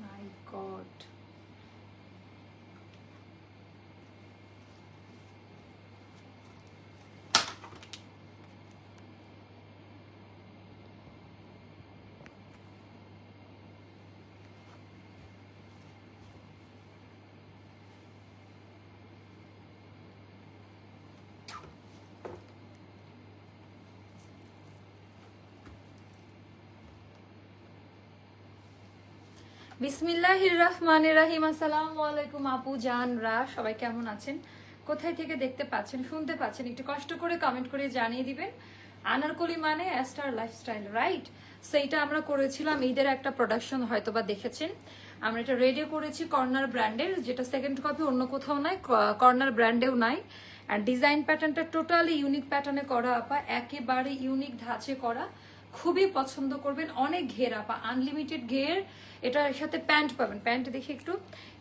মাই god বিসমিল্লাহির রহমানির রাহিম। আসসালামু আলাইকুম আপু জানরা সবাই কেমন আছেন? কোথায় থেকে দেখতে পাচ্ছেন, শুনতে পাচ্ছেন? একটু কষ্ট করে কমেন্ট করে জানিয়ে দিবেন। আনারকলি মানে অ্যাস্টার লাইফস্টাইল রাইট সেইটা আমরা করেছিলাম, ঈদের একটা প্রোডাকশন হয়তো বা দেখেছেন। আমরা এটা রেডিও করেছি কর্নার ব্র্যান্ডের যেটা সেকেন্ড কপি অন্য কোথাও নাই কর্নার ব্র্যান্ডেও নাই। আর ডিজাইন প্যাটার্নটা টোটালি ইউনিক প্যাটার্নে করা, আপা, একেবারে ইউনিক ধাঁচে করা। খুবই পছন্দ করবেন। অনেক ঘের, আপা। আনলিমিটেড ঘের। এটার সাথে প্যান্ট পাবেন। প্যান্ট দেখি একটু।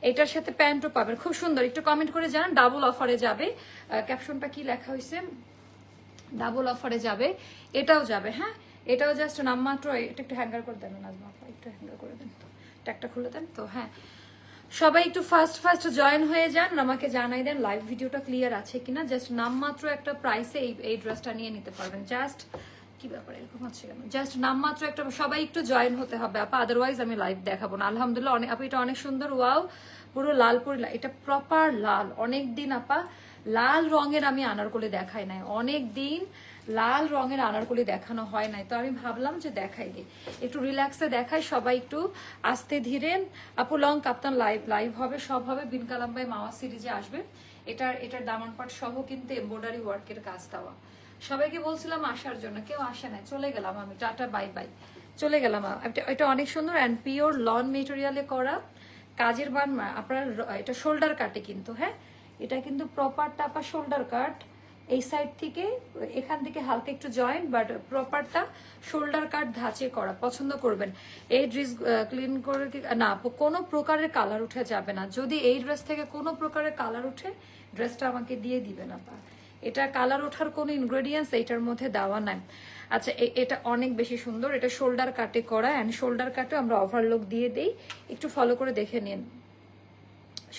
এটার সাথে প্যান্টও পাবেন। খুব সুন্দর। একটু কমেন্ট করে জানান। ডাবল অফারে যাবে। ক্যাপশনটা কি লেখা হয়েছে? ডাবল অফারে যাবে। এটাও যাবে হ্যাঁ? এটাও জাস্ট নামমাত্র এটা একটু হ্যাঙ্গার করে দেন নাজমা একটু হ্যাঙ্গার করে দেন ট্যাগটা খুলে দেন তো হ্যাঁ। সবাই একটু ফার্স্ট ফার্স্ট জয়েন হয়ে যান। আমাকে জানাই দেন লাইভ ভিডিওটা ক্লিয়ার আছে কিনা। জাস্ট নামমাত্র একটা প্রাইসে এই এই ড্রেসটা নিয়ে নিতে পারবেন। জাস্ট কি ব্যাপার? এরকম হচ্ছে কেন? জাস্ট নামমাত্র একটা সবাই একটু জয়েন হতে হবে, আপা আদারওয়াইজ আমি লাইভ দেখাবো না। আলহামদুলিল্লাহ অনেক আপা, এটা অনেক সুন্দর ওয়াও পুরো লালপুরি লা- এটা প্রপার লাল। অনেক দিন, আপা, লাল রঙের আমি আনারকলি দেখাই নাই। অনেক দিন লাল রঙের আনারকলি দেখানো হয় নাই। তো আমি ভাবলাম যে দেখাই দিই একটু রিল্যাক্সে দেখাই, সবাই একটু আস্তে ধীরে। আপু লং কাপ্তান লাইভ লাইভ হবে, সব হবে। বিন কালাম ভাই, মাওয়া সিরিজে আসবে। এটার এটার দামান পাট সহ কিন্তু এমব্রয়ডারি ওয়ার্কের কাজ দেওয়া। সবাইকে বলছিলাম আসার জন্য, কেউ আসে না চলে গেলাম আমি, টাটা, বাই বাই। চলে গেলাম, এটা- অনেক সুন্দর অ্যান্ড পিওর লন মেটেরিয়ালে করা কাজের বান, আপনার, এটা শোল্ডার কাটে কিন্তু হ্যাঁ? এটা কিন্তু প্রপার টাপা শোল্ডার কাট এই সাইড থেকে, এখান থেকে হালকা একটু জয়েন্ট বাট প্রপারটা শোল্ডার কাট ধাঁচে করা, পছন্দ করবেন। এই ড্রেস ক্লিন করে না, কোনো প্রকারের কালার উঠে যাবে না। যদি এই ড্রেস থেকে কোনো প্রকারের কালার উঠে ড্রেসটা আমাকে দিয়ে দিবেন আপা। এটা কালার ওঠার কোনো ইনগ্রেডিয়েন্টস এইটার মধ্যে দেওয়া নাই। আচ্ছা এটা অনেক বেশি সুন্দর। এটা শোল্ডার কাটে করা অ্যান্ড শোল্ডার কাটে আমরা ওভারলোক দিয়ে দেই। একটু ফলো করে দেখে নিন।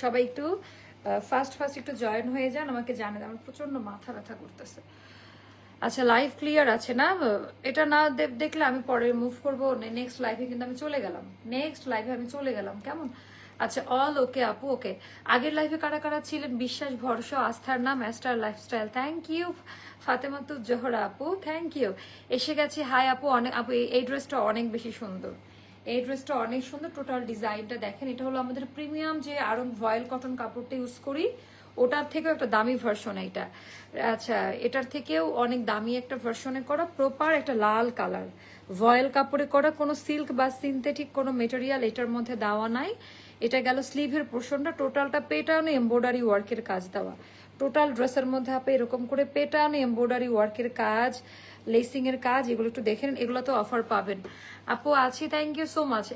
সবাই একটু ফার্স্ট ফার্স্ট একটু জয়েন হয়ে যান, আমাকে জানেন। আমার প্রচণ্ড মাথা ব্যথা করতেছে। আচ্ছা লাইভ ক্লিয়ার আছে না? এটা না দেখলে আমি পরে মুভ করব। নেক্সট লাইভে কিন্তু আমি চলে গেলাম। নেক্সট লাইভে আমি চলে গেলাম। কেমন? আচ্ছা অল ওকে আপু ওকে আগের লাইফে কারা কারা ছিলেন? বিশ্বাস, ভরসা, আস্থার নাম Aster lifestyle thank you Fatematu Zohra, আপু থ্যাংক ইউ এসে গেছি হাই আপু, অনেক, আপু, এই- ড্রেসটা অনেক বেশি সুন্দর। এই ড্রেসটা অনেক সুন্দর টোটাল ডিজাইনটা দেখেন, এটা হলো আমাদের প্রিমিয়াম যে আরং ভয়েল কটন কাপড়টা ইউজ করি, ওটার থেকেও একটা দামি ভার্সন এইটা। আচ্ছা এটার থেকেও অনেক দামি একটা ভার্সনে করা প্রপার একটা লাল কালার ভয়েল কাপড়ে করা, কোনো সিল্ক বা সিনথেটিক কোনো মেটেরিয়াল এটার মধ্যে দেওয়া নাই। এটা গেল স্লিভের পোর্শনটা, টোটালটা পেটানো এমব্রয়ডারি ওয়ার্কের কাজ দেওয়া। টোটাল ড্রেসের মধ্যে আপনি এরকম করে পেটানো এমব্রয়ডারি ওয়ার্কের কাজ লেসিং এর কাজ, এগুলো একটু দেখে নিন, এগুলো তো অফার পাবেন। আপু, আছি thank you so much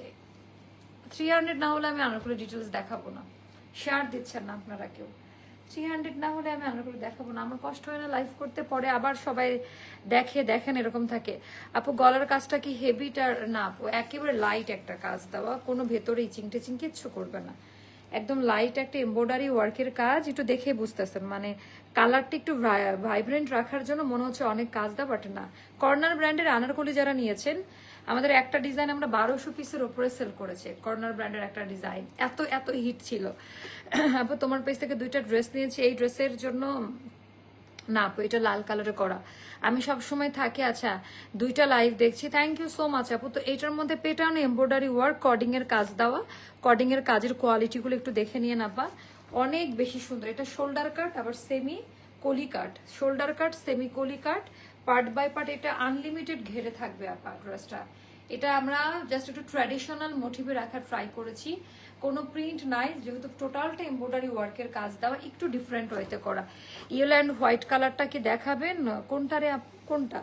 three hundred না হলে আমি আনারকুলি ডিটেলস দেখাবো না। শেয়ার দিচ্ছেন না আপনারা কেউ। থ্রি হান্ড্রেড না হলে আমি আনারকুলি দেখাবো না। আমার কষ্ট হয় না লাইভ করতে, পরে আবার সবাই দেখে, দেখেন এরকম থাকে। আপু, গলার কাজটা কি হেভিটার না, আপু, একেবারে লাইট একটা কাজ। দেওয়া কোনো ভেতরে ইচিং টিচিং কিচ্ছু করবে না। একদম লাইট একটা এমব্রয়ডারি ওয়ার্কের কাজ, একটু দেখে বুঝতেছেন। মানে কালারটা একটু ভাইব্রেন্ট রাখার জন্য মনে হচ্ছে অনেক কাজ দেওয়া বাট না কর্নার ব্র্যান্ডের আনারকলি যারা নিয়েছেন, আমাদের একটা ডিজাইন আমরা বারোশো পিসের ওপরে সেল করেছে কর্নার ব্র্যান্ডের একটা ডিজাইন এত এত হিট ছিল। আপু তোমার পেজ থেকে দুইটা ড্রেস নিয়েছি, এই ড্রেসের জন্য, না আপু, এটা লাল কালারে করা। আমি সব সময় থাকি আচ্ছা দুইটা লাইভ দেখছি। থ্যাংক ইউ সো মাচ আপু। তো এটার মধ্যে পেটানো এমব্রয়ডারি ওয়ার্ক কডিং এর কাজ দেওয়া। কডিং এর কাজের কোয়ালিটিগুলো একটু দেখে নিয়ে নাবা অনেক বেশি সুন্দর। এটা শোল্ডার কাট আবার সেমি কলি কাট শোল্ডার কাট সেমি কলি কাট পার্ট বাই পার্ট এটা আনলিমিটেড ঘেরে থাকবে আপা ড্রেসটা এটা আমরা জাস্ট একটু ট্র্যাডিশনাল মোটিভে রাখার ট্রাই করেছি। কোনো প্রিন্ট নাই, যেহেতু টোটালটা এমব্রয়ডারি ওয়ার্কের কাজ দেওয়া একটু ডিফারেন্ট ওয়েতে করা। ইয়েলো অ্যান্ড হোয়াইট কালারটা কি দেখাবেন, কোনটারে কোনটা?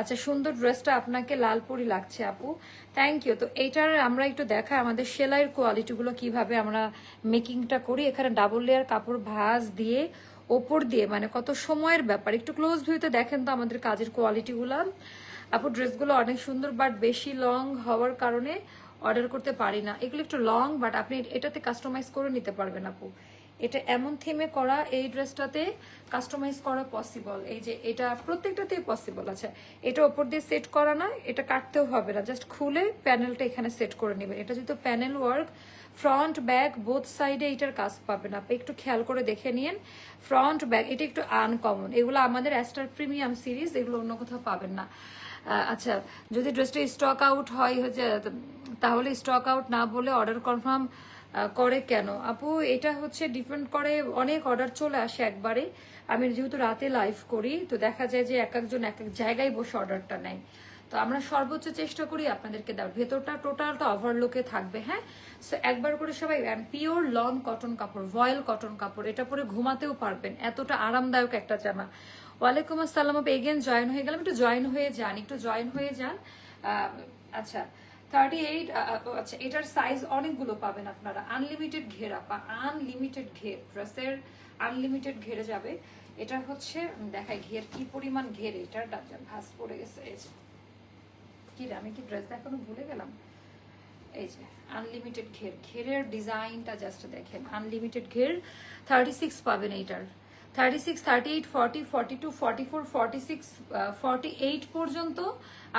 আচ্ছা সুন্দর ড্রেসটা আপনাকে লাল পরি লাগছে, আপু। থ্যাংক ইউ তো এইটার আমরা একটু দেখা আমাদের সেলাইয়ের কোয়ালিটিগুলো কীভাবে আমরা মেকিংটা করি। এখানে ডাবল লেয়ার কাপড় ভাজ দিয়ে ওপর দিয়ে মানে কত সময়ের ব্যাপার। একটু ক্লোজ ভিউতে দেখেন তো আমাদের কাজের কোয়ালিটিগুলো আপু, ড্রেসগুলো অনেক সুন্দর বাট বেশি লং হওয়ার কারণে অর্ডার করতে পারি না। এগুলো একটু লং বাট আপনি এটাতে কাস্টমাইজ করে নিতে পারবেন, আপু। এটা এমন থিমে করা এই ড্রেসটাতে কাস্টমাইজ করা পসিবল এই যে এটা প্রত্যেকটাতেই পসিবল আছে। এটা ওপর দিয়ে সেট করা না, এটা কাটতেও হবে না। জাস্ট খুলে প্যানেলটা এখানে সেট করে নেবেন। এটা যেহেতু panel work front back both সাইডে এটার কাজ পাবেন। আপনি একটু খেয়াল করে দেখে নিন। ফ্রন্ট ব্যাক এটা একটু আনকমন এগুলো আমাদের অ্যাস্টার প্রিমিয়াম সিরিজ এগুলো অন্য কোথাও পাবেন না। আচ্ছা যদি ড্রেসটা স্টক আউট হয়, হচ্ছে, তাহলে স্টক আউট না বলে অর্ডার কনফার্ম করে কেন? আপু, এটা হচ্ছে ডিপেন্ড করে, অনেক অর্ডার চলে আসে একবারে। আমি যেহেতু রাতে লাইভ করি, তো দেখা যায় যে এক একজন এক এক জায়গায় বসে অর্ডারটা নেয়। তো আমরা সর্বোচ্চ চেষ্টা করি আপনাদেরকে দেওয়ার। ভেতরটা টোটাল টোটালটা ওভারলোকে থাকবে হ্যাঁ? সো একবার করে সবাই পিওর লন কটন কাপড় ভয়েল কটন কাপড়, এটা পরে ঘুমাতেও পারবেন। এতটা আরামদায়ক একটা জামা। ওয়ালাইকুম আসসালাম আপনি এগেন জয়েন হয়ে গেলাম। একটু জয়েন হয়ে যান, একটু জয়েন হয়ে যান। আচ্ছা। থার্টি এইট আচ্ছা এটার সাইজ অনেকগুলো পাবেন আপনারা। আনলিমিটেড ঘের, আপা আনলিমিটেড ঘের ড্রেসের আনলিমিটেড ঘেরে যাবে। এটা হচ্ছে দেখাই ঘের কি পরিমাণ ঘের, এটার ভাস পড়ে গেছে, এই যে। কি আমি কি ড্রেস দেখানো ভুলে গেলাম? এই যে আনলিমিটেড ঘের, ঘেরের ডিজাইনটা জাস্ট দেখেন আনলিমিটেড ঘের থার্টি সিক্স পাবেন এইটার। Thirty six thirty eight forty forty two forty four forty six forty eight পর্যন্ত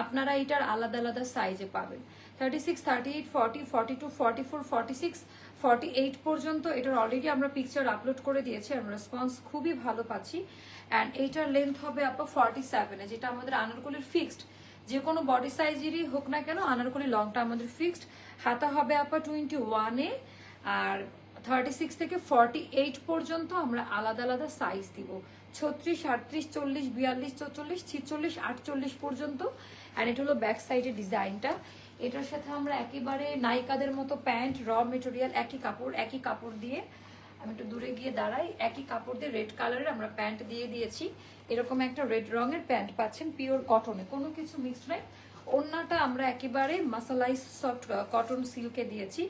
আপনারা এটার আলাদা আলাদা সাইজে পাবেন। Thirty six thirty eight forty forty two forty four forty six forty eight পর্যন্ত এটার অলরেডি আমরা পিকচার আপলোড করে দিয়েছি আর রেসপন্স খুবই ভালো পাচ্ছি। অ্যান্ড এইটার লেন্থ হবে আপনার ফর্টি সেভেনে যেটা আমাদের আনারকলির ফিক্সড যে কোনো বডি সাইজেরই হোক না কেন, আনারকলি লংটা আমাদের ফিক্সড হাতা হবে আপা টোয়েন্টি ওয়ানে আর থার্টি সিক্স থেকে ফর্টি এইট পর্যন্ত আমরা আলাদা আলাদা সাইজ দিব। ছত্রিশ, আটত্রিশ, চল্লিশ, বিয়াল্লিশ, চৌচল্লিশ, ছিচল্লিশ, আটচল্লিশ পর্যন্ত। অ্যান্ড এটা হলো ব্যাক সাইডের ডিজাইনটা এটার সাথে আমরা একেবারে নায়িকাদের মতো প্যান্ট র মেটেরিয়াল একই কাপড় একই কাপড় দিয়ে আমি একটু দূরে গিয়ে দাঁড়াই, একই কাপড় দিয়ে রেড কালারের আমরা প্যান্ট দিয়ে দিয়েছি। এরকম একটা রেড রঙের প্যান্ট পাচ্ছেন পিওর কটনে কোনো কিছু মিক্সড নাই। ওড়নাটা আমরা একেবারে মাসালাইজ সফট কটন সিল্কে দিয়েছি,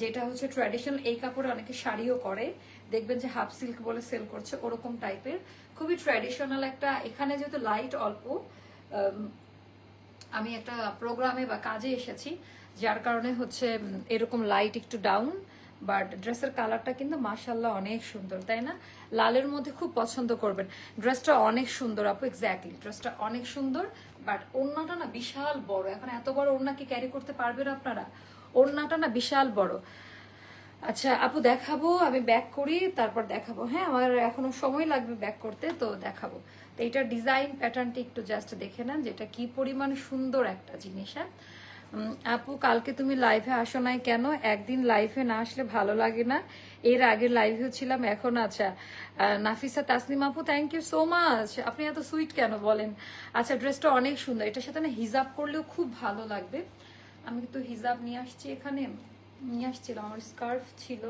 যেটা হচ্ছে ট্র্যাডিশনাল এই কাপড়ে অনেকে শাড়িও করে। দেখবেন যে হাফ সিল্ক বলে সেল করছে, ওরকম টাইপের খুবই ট্র্যাডিশনাল একটা, এখানে যেহেতু লাইট অল্প আম, একটা প্রোগ্রামে বা কাজে এসেছি যার কারণে হচ্ছে এরকম লাইট একটু ডাউন বাট ড্রেসের কালারটা কিন্তু মার্শাল্লাহ অনেক সুন্দর তাই না? লালের মধ্যে খুব পছন্দ করবেন। ড্রেসটা অনেক সুন্দর আপু এক্স্যাক্টলি ড্রেসটা অনেক সুন্দর বাট ওড়নাটা না বিশাল বড়। এখন এত বড় ওড়না কি ক্যারি করতে পারবেন আপনারা? ওড়নাটা না বিশাল বড়। আচ্ছা আপু দেখাবো আমি ব্যাক করি তারপর দেখাবো। হ্যাঁ আমার এখনও সময় লাগবে ব্যাক করতে তো দেখাবো। তো এইটার ডিজাইন প্যাটার্নটি একটু জাস্ট দেখে নেন, যেটা কি পরিমাণ সুন্দর একটা জিনিস হ্যাঁ? আপু, কালকে তুমি লাইভে আসো নাই কেন? একদিন লাইভে না আসলে ভালো লাগে না। এর আগে লাইভে ছিলাম, এখন আচ্ছা নাফিসা তাসনিম আপু থ্যাংক ইউ সো মাচ আপনি এত সুইট কেন বলেন? আচ্ছা ড্রেসটা অনেক সুন্দর। এটার সাথে না হিজাব করলেও খুব ভালো লাগবে। আমি তো হিজাব নিয়ে আসছি এখানে। নিয়ে আসছিলাম, আমার স্কার্ফ ছিল।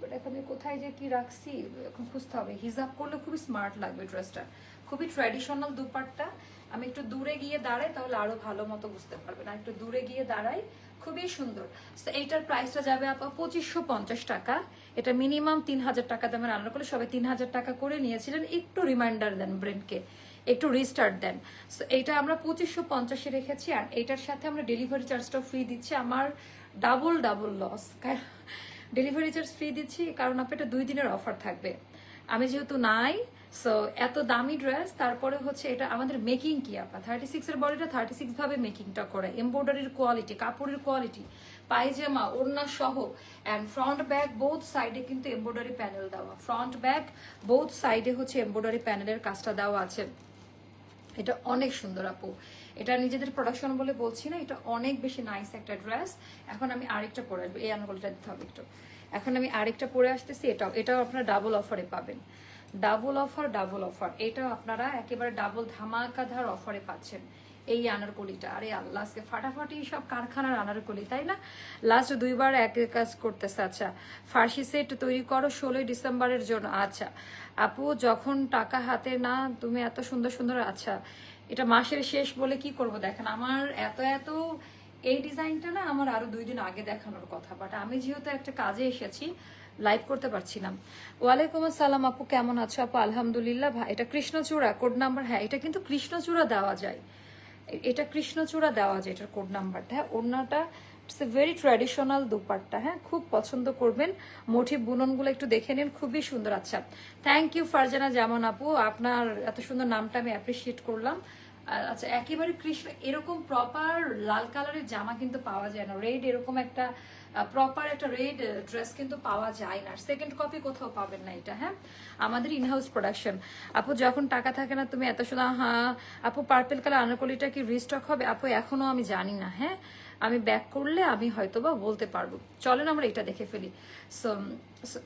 বাট এখানে কোথায় যে কি রাখছি, এখন খুঁজতে হবে। হিজাব করলে খুবই স্মার্ট লাগবে ড্রেসটা খুবই ট্র্যাডিশনাল দুপাট্টা। আমি একটু দূরে গিয়ে দাঁড়াই, তাহলে আরও ভালো মতো বুঝতে পারবেন। আর একটু দূরে গিয়ে দাঁড়াই, খুবই সুন্দর। তো এইটার প্রাইসটা যাবে আপা পঁচিশশো পঞ্চাশ টাকা। এটা মিনিমাম তিন হাজার টাকা দামের রান্না করলে সবাই তিন হাজার টাকা করে নিয়েছিলেন। একটু রিমাইন্ডার দেন ব্রেনকে। একটু রিস্টার্ট দেন। সো এইটা আমরা পঁচিশশো পঞ্চাশে রেখেছি। আর এটার সাথে আমরা ডেলিভারি চার্জটাও ফ্রি দিচ্ছি। আমার double double loss delivery charge free দিচ্ছি, কারণ আপনি এটা দুই দিনের অফার থাকবে। আমি যেহেতু নাই সো এত দামি ড্রেস তারপরে হচ্ছে এটা আমাদের মেকিং কি আপা? থার্টি সিক্স এর বডিটা থার্টি সিক্স ভাবে মেকিংটা করে। এমব্রয়ডারির কোয়ালিটি কাপড়ের কোয়ালিটি পায়জামা, ওড়না সহ অ্যান্ড ফ্রন্ট ব্যাক বোথ সাইডে কিন্তু এমব্রয়ডারি প্যানেল দেওয়া। ফ্রন্ট ব্যাক বোথ সাইডে হচ্ছে এমব্রয়ডারি প্যানেলের কাজটা দেওয়া আছে। এটা অনেক সুন্দর আপু। এটা নিজেদের প্রোডাকশন বলে বলছি না, এটা অনেক বেশি নাইস একটা ড্রেস এখন আমি আরেকটা পরে আসব, এই আনগলটা দিতে হবে একটু। এখন আমি আরেকটা পরে আসতেছি, এটাও এটাও আপনারা ডাবল অফারে পাবেন। ডাবল অফার ডাবল অফার এটা আপনারা একেবারে ডাবল ধামাকাধার অফারে পাচ্ছেন। এই আনারকলিটা। আরে আল্লাহ, আজকে ফাটাফাটি সব কারখানার আনারকলি, তাই না? লাস্ট দুইবার এক কাজ করতেছে আচ্ছা। ফার্সি সেট তৈরি করো ষোলোই ডিসেম্বরের জন্য আচ্ছা। আপু, যখন টাকা হাতে, না, তুমি এত সুন্দর সুন্দর আচ্ছা। এটা মাসের শেষ বলে কি করব? দেখেন, আমার এত এত, এই ডিজাইনটা না আমার আরও দুই দিন আগে দেখানোর কথা। বাট আমি যেহেতু একটা কাজে এসেছি লাইভ করতে পারছিলাম। ওয়ালাইকুম আসসালাম আপু, কেমন আছো? আপু, আলহামদুলিল্লাহ ভাই এটা কৃষ্ণচূড়া কোড নাম্বার হ্যাঁ এটা কিন্তু কৃষ্ণচূড়া দেওয়া যায়। এটা কৃষ্ণচূড়া দেওয়া যায় এটার কোড নাম্বারটা হ্যাঁ ওড়নাটা it's a very traditional dupatta হ্যাঁ খুব পছন্দ করবেন। মোটিভ বুননগুলো একটু দেখে নিন, খুবই সুন্দর আচ্ছা। থ্যাংক ইউ ফারজানা যেমন আপু, আপনার এত সুন্দর নামটা আমি অ্যাপ্রিসিয়েট করলাম। আচ্ছা একেবারে কৃষ্ণ, এরকম প্রপার লাল কালারের জামা কিন্তু পাওয়া যায় না। রেড এরকম একটা প্রপার একটা রেড ড্রেস কিন্তু পাওয়া যায় না। সেকেন্ড কপি কোথাও পাবেন না এটা হ্যাঁ? আমাদের ইনহাউস প্রোডাকশন আপু, যখন টাকা থাকে না, তুমি এত শুধু হ্যাঁ আপু পার্পেল কালার আনারকলিটা কি রিস্টক হবে? আপু, এখনও আমি জানি না হ্যাঁ? আমি ব্যাক করলে আমি হয়তো বা বলতে পারব। চলেন আমরা এটা দেখে ফেলি। সো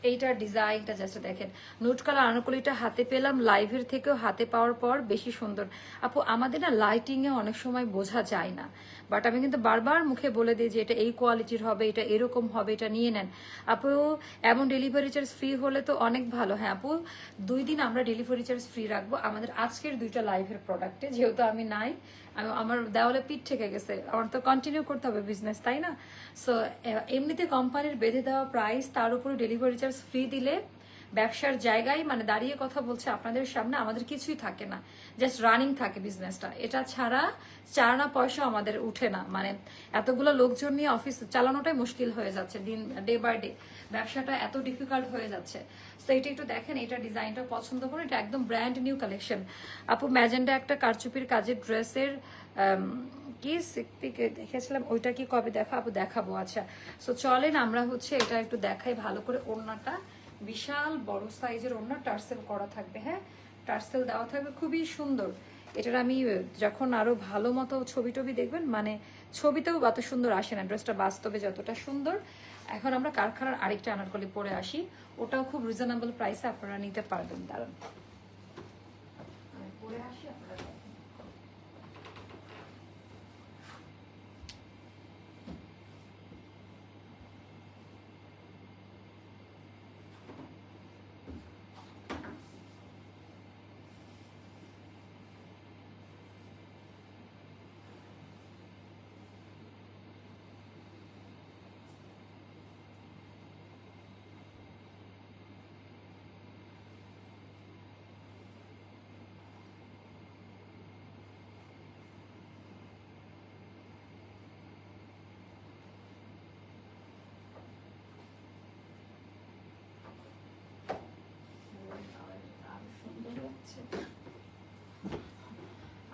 এইটার ডিজাইনটা জাস্ট দেখেন। নোট কালার আনাকলিটা হাতে পেলাম লাইভের থেকেও হাতে পাওয়ার পর বেশি সুন্দর। আপু, আমাদের না লাইটিংয়ে অনেক সময় বোঝা যায় না। বাট আমি কিন্তু বারবার মুখে বলে দিই যে এটা এই কোয়ালিটির হবে, এটা এরকম হবে, এটা নিয়ে নেন। আপু, এমন ডেলিভারি চার্জ ফ্রি হলে তো অনেক ভালো। হ্যাঁ আপু, দুই দিন আমরা ডেলিভারি চার্জ ফ্রি রাখব। আমাদের আজকের দুইটা লাইভের প্রোডাক্টে যেহেতু আমি নাই আমার দেওয়ালে পিঠ ঠেকে গেছে। আমার তো কন্টিনিউ করতে হবে বিজনেস তাই না? সো এমনিতে কোম্পানির বেঁধে দেওয়া প্রাইস তার উপরে ডেলিভারি চার্জ ফ্রি দিলে ব্যবসার জায়গায় মানে দাঁড়িয়ে কথা বলছে আপনাদের সামনে, আমাদের কিছুই থাকে না। জাস্ট রানিং থাকে বিজনেসটা এটা ছাড়া চার না পয়সা আমাদের উঠে না। মানে এতগুলো লোকজন নিয়ে অফিস চালানোটাই মুশকিল হয়ে যাচ্ছে দিন ডে বাই ডে ব্যবসাটা এত ডিফিকাল্ট হয়ে যাচ্ছে। তো এটা একটু দেখেন, এটা ডিজাইনটা পছন্দ করুন। এটা একদম ব্র্যান্ড নিউ কালেকশন আপু ম্যাজেন্ডা একটা কারচুপির কাজের ড্রেসের কি সিকপিকে দেখেছিলাম? ওইটা কি কবে দেখা? আপু, দেখাবো। আচ্ছা। সো চলেন, আমরা হচ্ছে এটা একটু দেখাই ভালো করে ওড়নাটা। বিশাল, বড় সাইজের ওড়না টার্সেল করা থাকবে হ্যাঁ? টার্সেল দেওয়া থাকবে, খুবই সুন্দর। এটার আমি যখন আরও ভালো মতো ছবি টবি দেখবেন মানে ছবিতেও অত সুন্দর আসে না, ড্রেসটা বাস্তবে যতটা সুন্দর। এখন আমরা কারখানার আরেকটা আনারকলি পরে আসি। ওটাও খুব রিজনেবল প্রাইসে আপনারা নিতে পারবেন দাঁড়ান পরে আসি আপনারা দেখেন।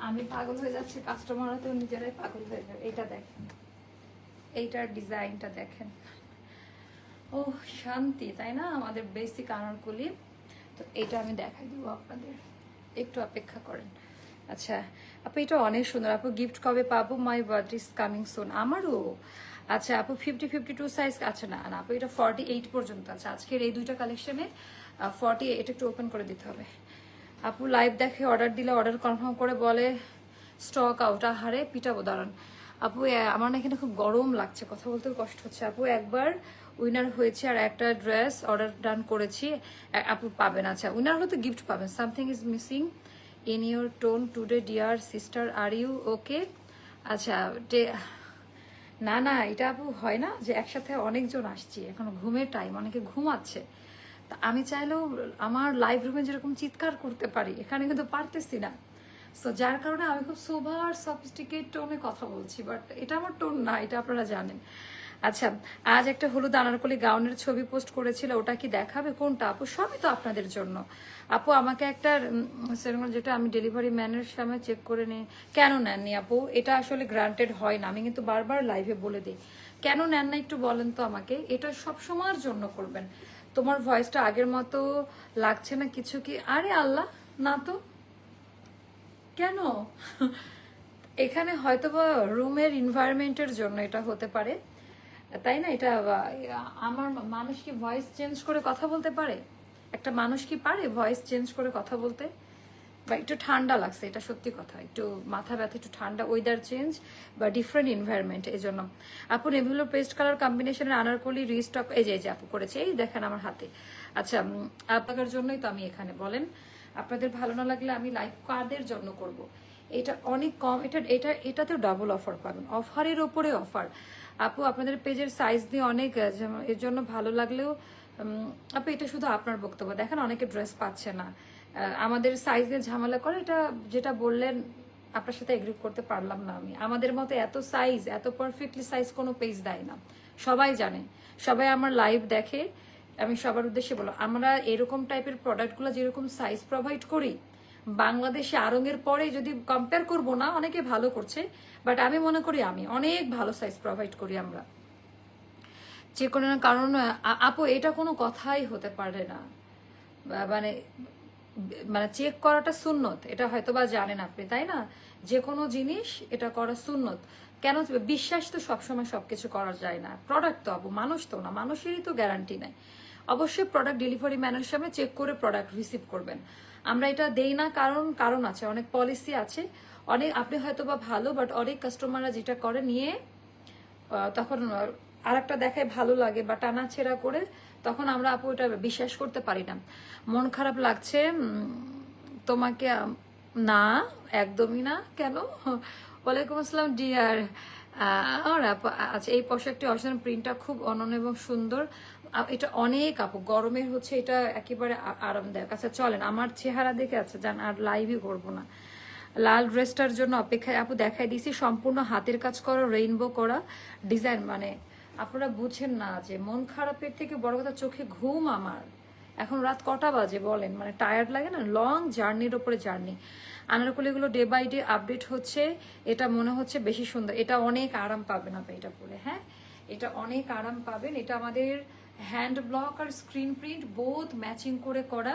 আমি পাগল হয়ে যাচ্ছি কাস্টমাররা তো নিজেরাই পাগল হয়ে যাবে এইটা দেখেন। এইটার ডিজাইনটা দেখেন। ও, শান্তি, তাই না? আমাদের বেসিক আনারকলি। তো এটা আমি দেখাই দিব আপনাদের। একটু অপেক্ষা করেন। আচ্ছা আপু, এটা অনেক সুন্দর। আপু গিফট কবে পাবো? My birthday is coming soon আমারও। আচ্ছা আপু ফিফটি ফিফটি টু সাইজ আছে না না, আপু, এটা ফর্টি এইট পর্যন্ত। আছে আজকের এই দুইটা কালেকশনে ফর্টি এটা একটু ওপেন করে দিতে হবে। আপু লাইভ দেখে অর্ডার দিলে অর্ডার কনফার্ম করে বলে স্টক আউট আহারে, পিটাবো, দাঁড়ান। আপু আমার না এখানে খুব গরম লাগছে, কথা বলতে কষ্ট হচ্ছে। আপু, একবার উইনার হয়েছে আর একটা ড্রেস অর্ডার ডান করেছি আপু পাবেন। আচ্ছা উইনার হলে তো গিফট পাবেন। Something is missing in your tone today dear sister are you okay আচ্ছা না না, এটা আপু হয় না যে একসাথে অনেকজন আসছি, এখন ঘুমের টাইম অনেকে ঘুমাচ্ছে। তা আমি চাইলেও আমার লাইভ রুমে যেরকম চিৎকার করতে পারি, এখানে কিন্তু পারতেছি না। সো যার কারণে আমি খুব সোভার সফিস্টিকেট টোনে কথা বলছি বাট এটা আমার টোন না, এটা আপনারা জানেন। আচ্ছা আজ একটা হলুদ আনারকলি গাউনের ছবি পোস্ট করেছিল, ওটা কি দেখাবে, কোনটা? আপু, সবই তো আপনাদের জন্য। আপু, আমাকে একটা সেরকম যেটা আমি ডেলিভারি ম্যানের সামনে চেক করে নিই। কেন নেননি আপু? এটা আসলে গ্রান্টেড হয় না, আমি কিন্তু বারবার লাইভে বলে দিই। কেন নেন না একটু বলেন তো আমাকে? এটা সব সময়ের জন্য করবেন। তোমার ভয়েসটা আগের মতো লাগছে না কিছু কি? আরে আল্লাহ, না তো। কেন? এখানে হয়তো বা রুমের এনভায়রনমেন্টের জন্য এটা হতে পারে। তাই না? এটা, আমার মানুষ কি ভয়েস চেঞ্জ করে কথা বলতে পারে? একটা মানুষ কি পারে ভয়েস চেঞ্জ করে কথা বলতে? বা একটু ঠান্ডা লাগছে, এটা সত্যি কথা। একটু মাথা ব্যথা, একটু ঠান্ডা ওয়েদার চেঞ্জ বা ডিফারেন্ট এনভায়রনমেন্ট এই জন্য আপু নেভিলো পেস্ট কালার কম্বিনেশনের আনারকলি রিস্টক এই যে আপু করেছে, এই দেখেন আমার হাতে। আচ্ছা আপনাদের জন্যই তো আমি এখানে, বলেন। আপনাদের ভালো না লাগলে আমি লাইভ কাদের জন্য করব। এটা অনেক কম, এটা এটা, এটাতেও ডাবল অফার পাবেন। অফারের ওপরে অফার আপু, আপনাদের পেজের সাইজ দিয়ে অনেক এর জন্য ভালো লাগলেও আপু, এটা শুধু আপনার বক্তব্য। দেখেন, অনেকে ড্রেস পাচ্ছে না। আমাদের সাইজ দিয়ে ঝামেলা করে, এটা যেটা বললেন, আপনার সাথে এগ্রি করতে পারলাম না আমি। আমাদের মতো এত সাইজ এত পারফেক্টলি সাইজ কোনো পেজ দেয় না। সবাই জানে। সবাই আমার লাইভ দেখে। আমি সবার উদ্দেশ্যে বলো আমরা এরকম টাইপের প্রোডাক্টগুলো যেরকম সাইজ প্রোভাইড করি, বাংলাদেশে আরঙের পরে যদি কম্পেয়ার করব না, অনেকে ভালো করছে বাট আমি মনে করি আমি অনেক ভালো সাইজ প্রোভাইড করি আমরা। যে কোনো কারণ আপু, এটা কোনো কথাই হতে পারে না। মানে মানে চেক করাটা সুন্নত, এটা হয়তো বা জানেন আপনি, তাই না? যে কোনো জিনিস এটা করা সুন্নত। কেন বিশ্বাস তো সবসময় সবকিছু করা যায় না। প্রোডাক্ট তো মানুষ তো না, মানুষেরই তো গ্যারান্টি নেই। অবশ্যই প্রোডাক্ট ডেলিভারি ম্যানের সামনে চেক করে প্রোডাক্ট রিসিভ করবেন। আমরা এটা দেই না, কারণ কারণ আছে, অনেক পলিসি আছে। অনেক, আপনি হয়তো বা ভালো বাট অনেক কাস্টমাররা যেটা করে নিয়ে তখন আর একটা দেখায় ভালো লাগে, বা টানা ছেঁড়া করে তখন আমরা, আপু, এটা বিশ্বাস করতে পারি না। মন খারাপ লাগছে তোমাকে না, একদমই না, কেন? ওয়ালাইকুম আসসালাম, ডিয়ার। আচ্ছা এই পোশাকটি অসাধারণ প্রিন্টটা খুব অনন্য এবং সুন্দর। এটা অনেক, আপু গরমের হচ্ছে এটা একেবারে আরামদায়ক। আচ্ছা চলেন, আমার চেহারা দেখে আছে জান আর লাইভই করব না। লাল ড্রেসটার জন্য অপেক্ষায়, আপু, দেখাই দিয়েছি, সম্পূর্ণ হাতের কাজ করা রেইনবো করা ডিজাইন মানে আপনারা বুঝেন না যে মন খারাপের থেকে বড় কথা চোখে ঘুম আমার। এখন রাত কটা বাজে বলেন? মানে টায়ার্ড লাগে না? লং জার্নির ওপরে জার্নি আনারকলিগুলো ডে বাই ডে আপডেট হচ্ছে। এটা মনে হচ্ছে বেশি সুন্দর। এটা অনেক আরাম পাবেন আপনি এটা পরে হ্যাঁ? এটা অনেক আরাম পাবেন। এটা আমাদের হ্যান্ড ব্লক আর স্ক্রিন প্রিন্ট বোধ ম্যাচিং করে করা।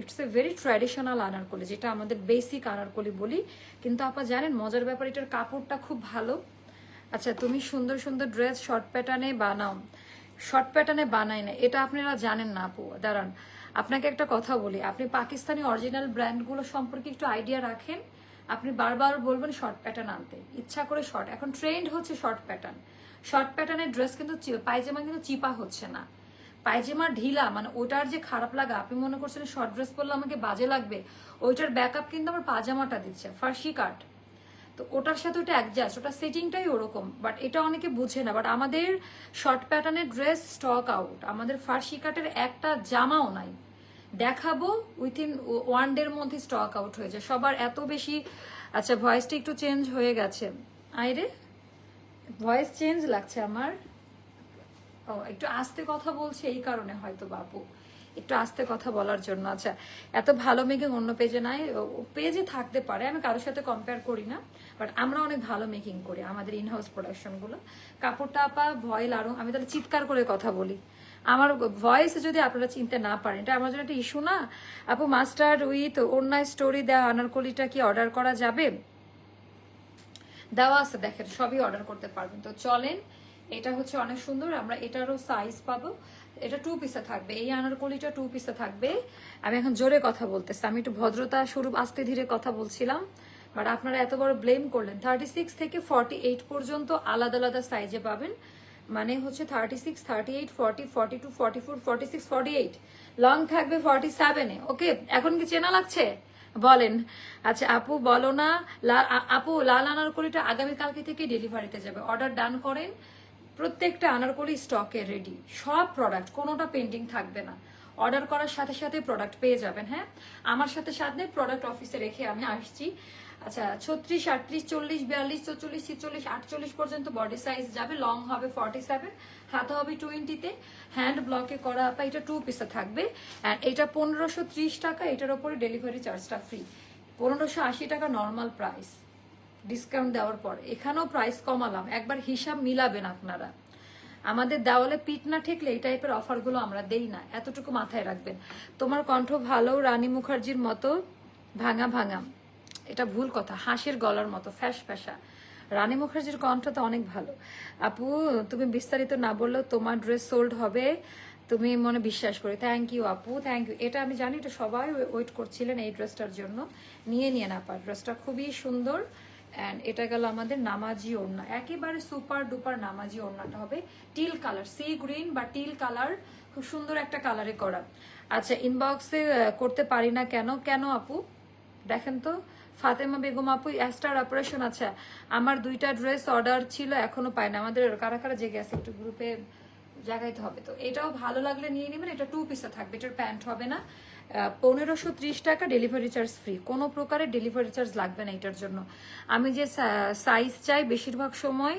It's a very traditional anarkali, যেটা আমাদের বেসিক আনারকলি বলি। কিন্তু আপা জানেন, মজার ব্যাপার, এটার কাপড়টা খুব ভালো। আচ্ছা তুমি সুন্দর সুন্দর ড্রেস শর্ট প্যাটার্নে বানাও। শর্ট প্যাটার্নে বানাই না এটা আপনারা জানেন না, আপু। দাঁড়ান। আপনাকে একটা কথা বলি। আপনি পাকিস্তানি অরিজিনাল ব্র্যান্ডগুলো সম্পর্কে একটু আইডিয়া রাখেন। আপনি বারবার বলবেন শর্ট প্যাটার্ন আনতে। ইচ্ছা করে শর্ট এখন ট্রেন্ড হচ্ছে শর্ট প্যাটার্ন শর্ট প্যাটার্নের ড্রেস কিন্তু পায়জামা কিন্তু চিপা হচ্ছে না। পায়জামা ঢিলা মানে ওটার যে খারাপ লাগা, আপনি মনে করছেন শর্ট ড্রেস পরলে আমাকে বাজে লাগবে। ওইটার ব্যাকআপ কিন্তু আমার পাজামাটা দিচ্ছে, ফার্সি কাট তো ওটার সাথে ওটা অ্যাডজাস্ট ওটা সেটিংটাই ওরকম বাট এটা অনেকে বুঝে না বাট আমাদের শর্ট প্যাটার্নের ড্রেস স্টক আউট আমাদের ফার্সি কাটের একটা জামাও নাই। দেখাবো উইথিন ওয়ান ডের মধ্যে স্টক আউট হয়ে যায়। সবার এত বেশি আচ্ছা ভয়েসটা একটু চেঞ্জ হয়ে গেছে। আইরে ভয়েস চেঞ্জ লাগছে আমার। ও, একটু আস্তে কথা বলছে এই কারণে হয়তো বাপু। একটু আস্তে কথা বলার জন্য। আচ্ছা এত ভালো মেকিং অন্য পেজে নাই। পেজে থাকতে পারে, আমি কারোর সাথে কম্পেয়ার করি না বাট আমরা অনেক ভালো মেকিং করি আমাদের ইনহাউস প্রোডাকশনগুলো কাপড়টা আপা ভয়েল আরও, আমি তাহলে চিৎকার করে কথা বলি। আমার ভয়েস যদি আপনারা চিনতে না পারেন, এটা আমার জন্য একটা ইস্যু না? আপু মাস্টার উইথ অন্যায় স্টোরি দেওয়া আনারকলিটা কি অর্ডার করা যাবে? দেওয়া আছে, দেখেন, সবই অর্ডার করতে পারবেন। তো চলেন এটা হচ্ছে অনেক সুন্দর, আমরা এটারও সাইজ পাবো। এটা টু পিসে থাকবে, এই আনারকলিটা টু পিসে থাকবে। আমি এখন জোরে কথা বলতেছি, আমি একটু ভদ্রতা স্বরূপ, আস্তে ধীরে কথা বলছিলাম। বাট আপনারা এত বড় ব্লেম করলেন। থার্টি সিক্স থেকে ফর্টি এইট পর্যন্ত আলাদা আলাদা সাইজে পাবেন। মানে হচ্ছে thirty six thirty eight forty forty two forty four forty six forty eight long থাকবে ফর্টি সেভেনে ওকে এখন কি চেনা লাগছে? বলেন। আচ্ছা আপু বলো না লা- আ- আপু, লাল আনারকলিটা আগামীকালকে থেকে ডেলিভারিতে যাবে। অর্ডার ডান করেন। প্রত্যেকটা আনারকলি স্টকে রেডি সব প্রোডাক্ট কোনোটা পেন্ডিং থাকবে না। অর্ডার করার সাথে সাথে প্রোডাক্ট পেয়ে যাবেন হ্যাঁ? আমার সাথে সাথে প্রোডাক্ট অফিসে রেখে আমি আসছি। আচ্ছা ছত্রিশ, আটত্রিশ, চল্লিশ, বিয়াল্লিশ চল্লিশ ছিচল্লিশ, আটচল্লিশ পর্যন্ত বডি সাইজ যাবে। লং হবে ফর্টি সেভেন হাতে হবে টোয়েন্টিতে হ্যান্ড ব্লকে করা আপা এটা টু পিসে থাকবে। অ্যান্ড এটা পনেরোশো টাকা, এটার ওপরে ডেলিভারি চার্জটা ফ্রি পনেরোশো আশি টাকা নর্মাল প্রাইস ডিসকাউন্ট দেওয়ার পর, এখানেও প্রাইস কমালাম। একবার হিসাব মিলাবেন আপনারা। আমাদের দেওয়ালে পিট না ঠেকলে এই টাইপের অফারগুলো আমরা দেই না। এতটুকু মাথায় রাখবেন। তোমার কণ্ঠ ভালো, রানী মুখার্জির মতো, ভাঙা ভাঙা। এটা ভুল কথা, হাসির গলার মতো, ফ্যাস ফ্যাসা। রানী মুখার্জির কণ্ঠ তো অনেক ভালো। আপু, তুমি বিস্তারিত না বললেও তোমার ড্রেস সোল্ড হবে। তুমি মনে বিশ্বাস করি। থ্যাংক ইউ আপু থ্যাংক ইউ এটা আমি জানি, এটা সবাই ওয়েট করছিলেন এই ড্রেসটার জন্য। নিয়ে নিয়ে না পার ড্রেসটা খুবই সুন্দর। অ্যান্ড এটা গেল আমাদের নামাজি ওড়না। একেবারে সুপার ডুপার নামাজি ওড়নাটা হবে টিল কালার সি গ্রিন বা টিল কালার খুব সুন্দর একটা কালারে করা। আচ্ছা ইনবক্সে করতে পারি না কেন? কেন আপু? দেখেন তো, ফাতেমা বেগম আপু অ্যাস্টার অপারেশন আচ্ছা আমার দুইটা ড্রেস অর্ডার ছিল, এখনও পাই না। আমাদের কারা কারা জেগে আছে, একটু গ্রুপে জাগাইতে হবে তো। এটাও ভালো লাগলে নিয়ে নেবেন, এটা টু পিসে থাকবে, এটার প্যান্ট হবে না। পনেরোশো ত্রিশ টাকা ডেলিভারি চার্জ ফ্রি কোনো প্রকারের ডেলিভারি চার্জ লাগবে না এটার জন্য। আমি যে সাইজ চাই বেশিরভাগ সময়,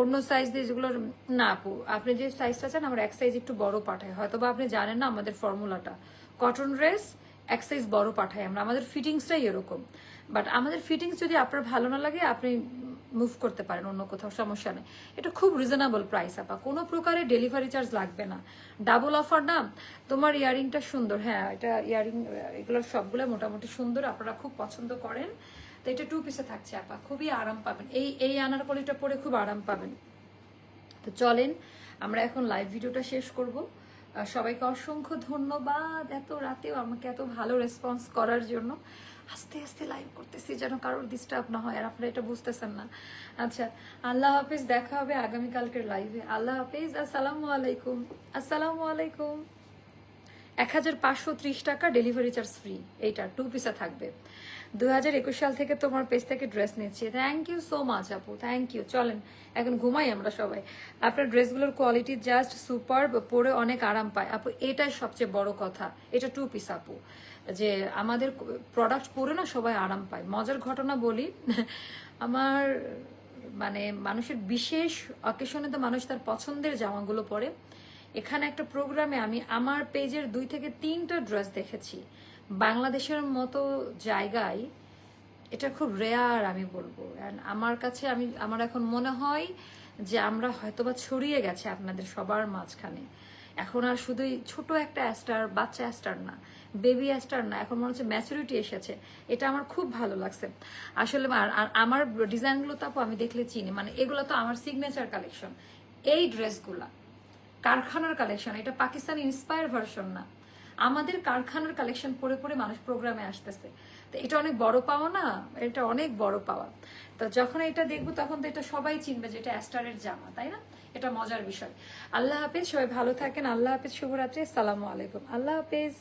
অন্য সাইজ দিয়ে যেগুলো, না আপু, আপনি যে সাইজটা চান, আমার এক সাইজ একটু বড় পাঠায়। হয়তো বা আপনি জানেন না আমাদের ফর্মুলাটা কটন ড্রেস এক সাইজ বড় পাঠাই আমরা। আমাদের ফিটিংসটাই এরকম। বাট আমাদের ফিটিংস যদি আপনার ভালো না লাগে, আপনি মুভ করতে পারেন অন্য কোথাও, সমস্যা নেই। এটা খুব রিজনেবল প্রাইস আপা। কোনো প্রকারে ডেলিভারি চার্জ লাগবে না। ডাবল অফার না, তোমার ইয়ারিংটা সুন্দর। হ্যাঁ এটা ইয়ারিং এগুলো সবগুলো মোটামুটি সুন্দর, আপনারা খুব পছন্দ করেন। তো এটা টু পিসে থাকছে, আপা। খুবই আরাম পাবেন। এই এই আনারকলিটা পরে খুব আরাম পাবেন। তো চলেন, আমরা এখন লাইভ ভিডিওটা শেষ করব। সবাইকে অসংখ্য ধন্যবাদ এত রাতেও আমাকে এত ভালো রেসপন্স করার জন্য। আস্তে আস্তে লাইভ করতেছি যেন কারোর ডিস্টার্ব না হয়, আর আপনারা এটা বুঝতেছেন না। আচ্ছা আল্লাহ হাফিজ, দেখা হবে আগামীকালকের লাইভে আল্লাহ হাফিজ, আসসালামু আলাইকুম। আসসালামু আলাইকুম। এক হাজার পাঁচশো ত্রিশ টাকা ডেলিভারি চার্জ ফ্রি এইটা টু পিসে থাকবে। দু হাজার একুশ সাল থেকে তোমার পেজ থেকে ড্রেস নিচ্ছি। থ্যাংক ইউ সো মাচ আপু। থ্যাংক ইউ চলেন, এখন ঘুমাই আমরা সবাই। আপনার ড্রেসগুলোর কোয়ালিটি জাস্ট সুপার পরে অনেক আরাম পায়। আপু, এটাই সবচেয়ে বড় কথা। এটা টু পিস আপু। যে আমাদের প্রোডাক্ট পরে না সবাই আরাম পায়। মজার ঘটনা বলি, আমার মানে মানুষের বিশেষ অকেশনে তো মানুষ তার পছন্দের জামাগুলো পরে। এখানে একটা প্রোগ্রামে আমি আমার পেজের দুই থেকে তিনটা ড্রেস দেখেছি। বাংলাদেশের মতো জায়গায় এটা খুব রেয়ার আমি বলব। আমার কাছে আমি, আমার এখন মনে হয় যে আমরা হয়তোবা ছড়িয়ে গেছে আপনাদের সবার মাঝখানে। এখন আর শুধুই ছোট একটা অ্যাস্টার বাচ্চা অ্যাস্টার না বেবি অ্যাস্টার না, এখন মনে হচ্ছে ম্যাচুরিটি এসেছে। এটা আমার খুব ভালো লাগছে। আসলে আর- আমার ডিজাইনগুলো তো আমি দেখলে চিনি মানে এগুলো তো আমার সিগনেচার কালেকশন এই ড্রেসগুলা কারখানার কালেকশন এটা পাকিস্তান ইন্সপায়ার ভার্সন না। আমাদের কারখানার কালেকশন পরে পরে মানুষ প্রোগ্রামে আসতেছে। তো এটা অনেক বড় পাওয়া না? এটা অনেক বড় পাওয়া। তো যখন এটা দেখব তখন তো এটা সবাই চিনবে যে এটা অ্যাস্টারের জামা, তাই না? এটা মজার বিষয়। আল্লাহ হাফেজ, সবাই ভালো থাকেন। আল্লাহ হাফেজ, শুভরাত্রি। সালামু আলাইকুম। আল্লাহ হাফিজ।